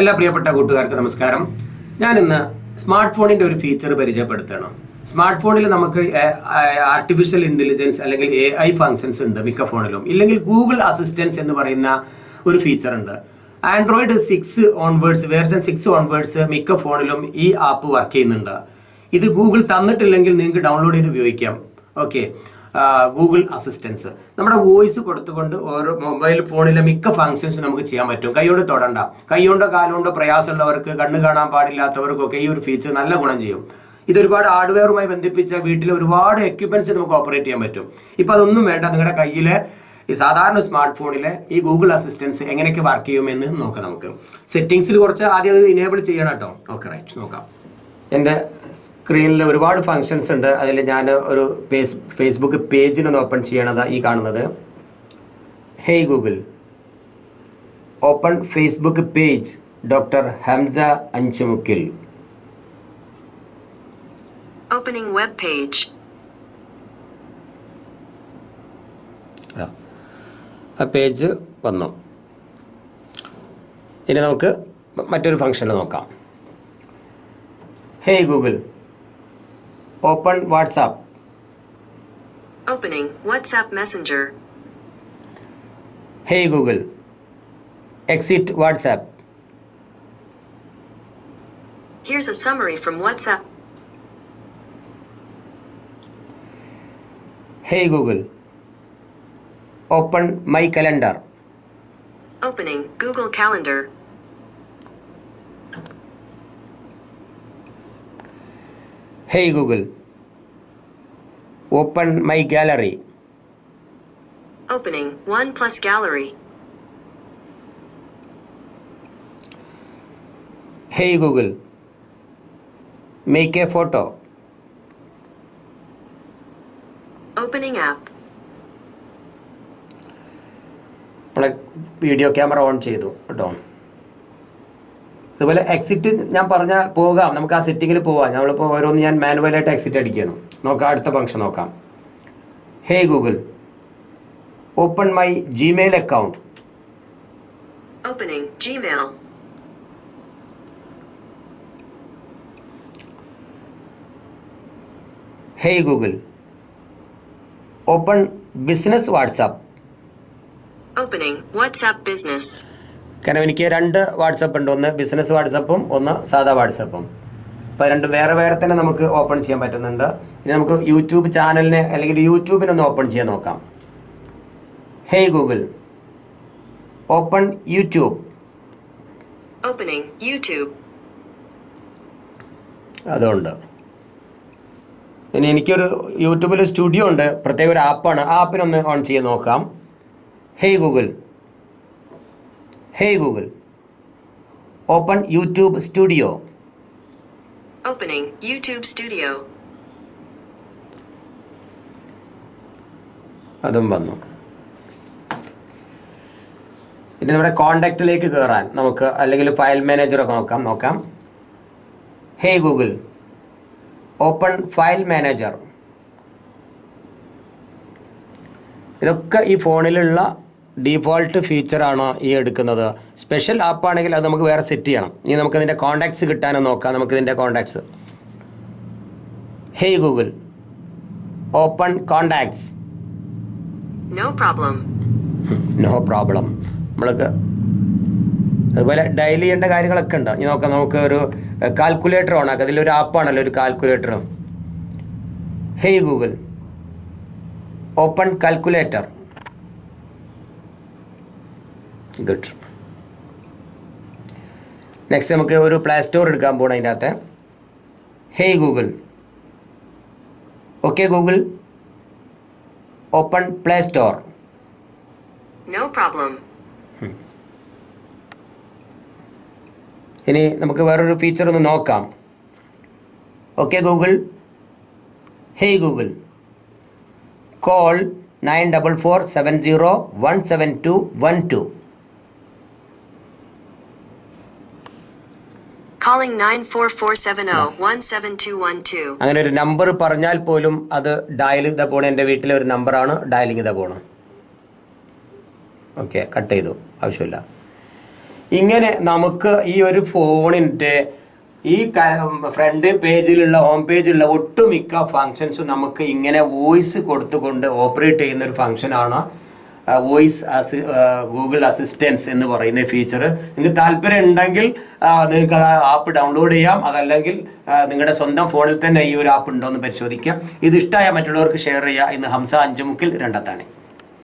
എല്ലാ പ്രിയപ്പെട്ട കൂട്ടുകാർക്ക് നമസ്കാരം. ഞാൻ ഇന്ന് സ്മാർട്ട് ഫോണിന്റെ ഒരു ഫീച്ചർ പരിചയപ്പെടുത്തണം. സ്മാർട്ട് ഫോണിൽ നമുക്ക് ആർട്ടിഫിഷ്യൽ ഇന്റലിജൻസ് അല്ലെങ്കിൽ എ ഐ ഫങ്ഷൻസ് ഉണ്ട് മിക്ക ഫോണിലും. ഇല്ലെങ്കിൽ ഗൂഗിൾ അസിസ്റ്റൻസ് എന്ന് പറയുന്ന ഒരു ഫീച്ചർ ഉണ്ട്. Android six onwards version six onwards മിക്ക ഫോണിലും ഈ ആപ്പ് വർക്ക് ചെയ്യുന്നുണ്ട്. ഇത് ഗൂഗിൾ തന്നിട്ടില്ലെങ്കിൽ നിങ്ങൾക്ക് ഡൗൺലോഡ് ചെയ്ത് ഉപയോഗിക്കാം. ഓക്കെ ഗൂഗിൾ അസിസ്റ്റൻസ് നമ്മുടെ വോയിസ് കൊടുത്തുകൊണ്ട് ഓരോ മൊബൈൽ ഫോണിലെ മിക്ക ഫങ്ഷൻസ് നമുക്ക് ചെയ്യാൻ പറ്റും. കൈയോട് തൊടണ്ട. കൈകൊണ്ടോ കാലുകൊണ്ടോ പ്രയാസമുള്ളവർക്ക് കണ്ണ് കാണാൻ പാടില്ലാത്തവർക്കൊക്കെ ഈ ഒരു ഫീച്ചർ നല്ല ഗുണം ചെയ്യും. ഇത് ഒരുപാട് ഹാർഡ്വെയറുമായി ബന്ധിപ്പിച്ച വീട്ടിൽ ഒരുപാട് എക്യുപ്മെന്റ്സ് നമുക്ക് ഓപ്പറേറ്റ് ചെയ്യാൻ പറ്റും. ഇപ്പൊ അതൊന്നും വേണ്ട. നിങ്ങളുടെ കയ്യിലെ ഈ സാധാരണ സ്മാർട്ട് ഫോണിലെ ഈ ഗൂഗിൾ അസിസ്റ്റൻസ് എങ്ങനെയൊക്കെ വർക്ക് ചെയ്യുമെന്ന് നോക്കാം നമുക്ക്. സെറ്റിംഗ്സിൽ കുറച്ച് ആദ്യം അത് ഇനേബിൾ ചെയ്യണം കേട്ടോ. ഓക്കെ റൈറ്റ് നോക്കാം. എന്റെ സ്ക്രീനിൽ ഒരുപാട് ഫങ്ഷൻസ് ഉണ്ട്. അതിൽ ഞാൻ ഒരു ഫേസ് ഫേസ്ബുക്ക് പേജിനൊന്ന് ഓപ്പൺ ചെയ്യണത് ഈ കാണുന്നത്. Hey Google open Facebook page doctor Hamsa അഞ്ചുമുക്കിൽ opening web page ആ. പേജ് വന്നു. ഇനി നമുക്ക് മറ്റൊരു ഫംഗ്ഷനിൽ നോക്കാം. Hey Google, open WhatsApp. Opening WhatsApp Messenger. Hey Google, exit WhatsApp. Here's a summary from WhatsApp. Hey Google, open my calendar. Opening Google Calendar. Hey Google open my gallery opening OnePlus gallery hey Google make a photo opening app നമ്മളെ video camera on ചെയ്തു. കേട്ടോ അതുപോലെ exit ഞാൻ പറഞ്ഞാൽ പോകാം. നമുക്ക് ആ സെറ്റിങ്ങിൽ പോവാം. നമ്മളിപ്പോൾ ഓരോന്ന് ഞാൻ മാനുവലായിട്ട് എക്സിറ്റ് അടിക്കണം നോക്കാം അടുത്ത ഫംഗ്ഷൻ നോക്കാം. Hey Google open my Gmail account. Hey Google open business WhatsApp opening WhatsApp Business. കാരണം എനിക്ക് രണ്ട് വാട്സപ്പ് ഉണ്ട്. ഒന്ന് ബിസിനസ് വാട്സപ്പും ഒന്ന് സാധാ വാട്സപ്പും. അപ്പോൾ രണ്ട് വേറെ വേറെ തന്നെ നമുക്ക് ഓപ്പൺ ചെയ്യാൻ പറ്റുന്നുണ്ട്. ഇനി നമുക്ക് യൂട്യൂബ് ചാനലിനെ അല്ലെങ്കിൽ യൂട്യൂബിനൊന്ന് ഓപ്പൺ ചെയ്യാൻ നോക്കാം. Hey Google open YouTube Opening YouTube. അതുകൊണ്ട് ഇനി എനിക്കൊരു യൂട്യൂബിൽ സ്റ്റുഡിയോ ഉണ്ട്. പ്രത്യേക ഒരു ആപ്പാണ് ആ ആപ്പിനൊന്ന് ഓൺ ചെയ്ത് നോക്കാം. Hey Google hey Google. Open YouTube studio. Opening YouTube studio അതും വന്നു. ഇനി നമ്മുടെ കോണ്ടാക്റ്റിലേക്ക് കയറാൻ നമുക്ക് അല്ലെങ്കിൽ ഫയൽ മാനേജറൊക്കെ നോക്കാം നോക്കാം. Hey Google. Open file manager ഇതൊക്കെ ഈ ഫോണിലുള്ള ഡീഫോൾട്ട് ഫീച്ചറാണോ ഈ എടുക്കുന്നത്? സ്പെഷ്യൽ ആപ്പാണെങ്കിൽ അത് നമുക്ക് വേറെ സെറ്റ് ചെയ്യണം. ഇനി നമുക്ക് ഇതിന്റെ കോണ്ടാക്ട്സ് കിട്ടാനോ നോക്കാം. നമുക്ക് ഇതിന്റെ contacts hey Google open contacts no problem no problem നമ്മൾക്ക് അതുപോലെ ഡയൽ ചെയ്യേണ്ട കാര്യങ്ങളൊക്കെ ഉണ്ട്. ഇനി നോക്കാം. നമുക്ക് ഒരു കാൽക്കുലേറ്റർ ഓണാക്കാം അതിലൊരു ആപ്പാണല്ലോ ഒരു calculator hey Google open calculator good next നമുക്ക് ഒരു പ്ലേ സ്റ്റോർ എടുക്കാൻ പോകണം അതിന്റെ അകത്ത്. Hey Google okay Google open play store no problem ഇനി നമുക്ക് വേറൊരു ഫീച്ചർ ഒന്ന് നോക്കാം. Okay Google hey Google call nine double four seven zero one seven two one two അങ്ങനെ ഒരു നമ്പർ പറഞ്ഞാൽ പോലും അത് ഡയൽ ഇതാ പോണ എന്റെ വീട്ടിലെ ഒരു നമ്പറാണ് ഡയലിംഗ് ഇതാ പോണ് ഓക്കെ കട്ട് ചെയ്തു. ആവശ്യമില്ല. ഇങ്ങനെ നമുക്ക് ഈ ഒരു ഫോണിന്റെ ഈ ഫ്രണ്ട് പേജിലുള്ള ഹോം പേജിലുള്ള ഒട്ടുമിക്ക ഫങ്ഷൻസും നമുക്ക് ഇങ്ങനെ വോയിസ് കൊടുത്തുകൊണ്ട് ഓപ്പറേറ്റ് ചെയ്യുന്ന ഒരു ഫങ്ഷനാണ് വോയിസ് അസി ഗൂഗിൾ അസിസ്റ്റൻസ് എന്ന് പറയുന്ന ഫീച്ചർ നിങ്ങൾക്ക് താല്പര്യം ഉണ്ടെങ്കിൽ നിങ്ങൾക്ക് ആ ആപ്പ് ഡൗൺലോഡ് ചെയ്യാം. അതല്ലെങ്കിൽ നിങ്ങളുടെ സ്വന്തം ഫോണിൽ തന്നെ ഈ ഒരു ആപ്പ് ഉണ്ടോ എന്ന് പരിശോധിക്കാം. ഇത് ഇഷ്ടമായ മറ്റുള്ളവർക്ക് ഷെയർ ചെയ്യുക ഇന്ന് ഹംസ അഞ്ചുമുക്കിൽ രണ്ടത്താണ്.